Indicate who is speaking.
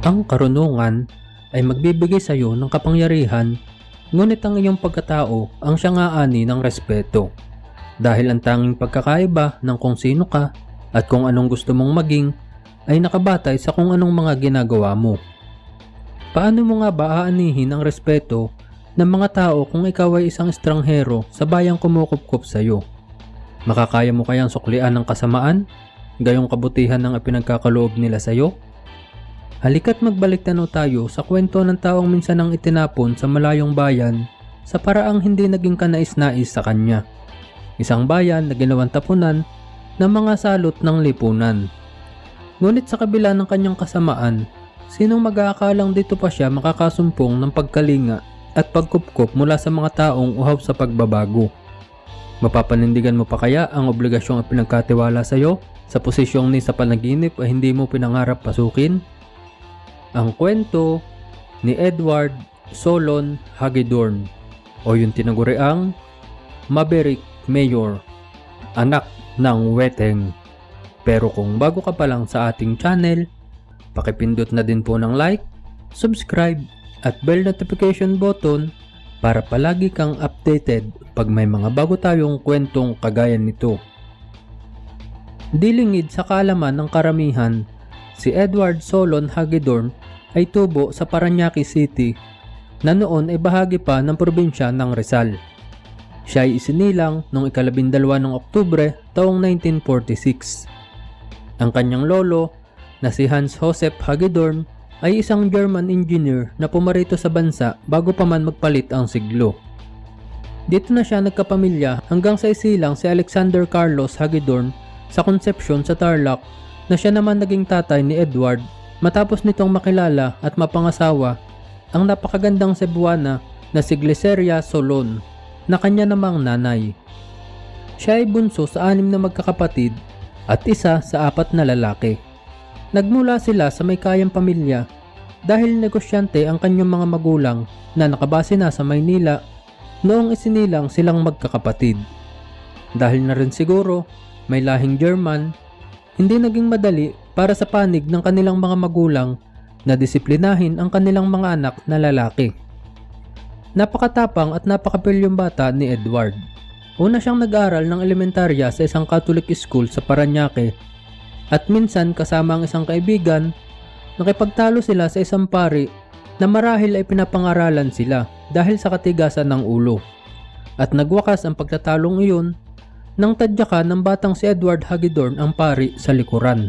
Speaker 1: Ang karunungan ay magbibigay sa iyo ng kapangyarihan, ngunit ang iyong pagkatao ang siyang aani ng respeto. Dahil ang tanging pagkakaiba ng kung sino ka at kung anong gusto mong maging ay nakabatay sa kung anong mga ginagawa mo. Paano mo nga ba aanihin ang respeto ng mga tao kung ikaw ay isang estranghero sa bayang kumukupkup sa iyo? Makakaya mo kayang suklian ng kasamaan, gayong kabutihan ng ipinagkakaloob nila sa iyo? Halika't magbalik tanaw tayo sa kwento ng taong minsan ang itinapon sa malayong bayan sa paraang hindi naging kanais-nais sa kanya. Isang bayan na ginawang tapunan ng mga salot ng lipunan. Ngunit sa kabila ng kanyang kasamaan, sinong mag-aakalang dito pa siya makakasumpong ng pagkalinga at pagkupkop mula sa mga taong uhaw sa pagbabago? Mapapanindigan mo pa kaya ang obligasyong pinagkatiwala sa iyo sa posisyong ni sa panaginip ay hindi mo pinangarap pasukin? Ang kwento ni Edward Solon Hagedorn o yung tinaguriang Maverick Mayor, anak ng Weteng. Pero kung bago ka pa lang sa ating channel, pakipindot na din po ng like, subscribe at bell notification button para palagi kang updated pag may mga bago tayong kwentong kagaya nito. Dilingid sa kaalaman ng karamihan, si Edward Solon Hagedorn ay tubo sa Paranaque City na noon ay bahagi pa ng probinsya ng Rizal. Siya ay isinilang noong ikalabindalwa ng Oktubre taong 1946. Ang kanyang lolo na si Hans Josef Hagedorn ay isang German engineer na pumarito sa bansa bago pa man magpalit ang siglo. Dito na siya nagkapamilya hanggang sa isilang si Alexander Carlos Hagedorn sa Concepcion sa Tarlac na siya naman naging tatay ni Edward matapos nitong makilala at mapangasawa ang napakagandang Cebuana na si Glyceria Solon na kanya namang nanay. Siya ay bunso sa anim na magkakapatid at isa sa apat na lalaki. Nagmula sila sa may kayang pamilya dahil negosyante ang kanyang mga magulang na nakabase na sa Maynila noong isinilang silang magkakapatid. Dahil na rin siguro may lahing German, hindi naging madali para sa panig ng kanilang mga magulang na disiplinahin ang kanilang mga anak na lalaki. Napakatapang at napakapilyong bata ni Edward. Una siyang nag-aral ng elementarya sa isang Catholic school sa Paranaque at minsan kasama ang isang kaibigan, nakipagtalo sila sa isang pari na marahil ay pinapangaralan sila dahil sa katigasan ng ulo. At nagwakas ang pagtatalong iyon nang tadyakan ng batang si Edward Hagedorn ang pari sa likuran.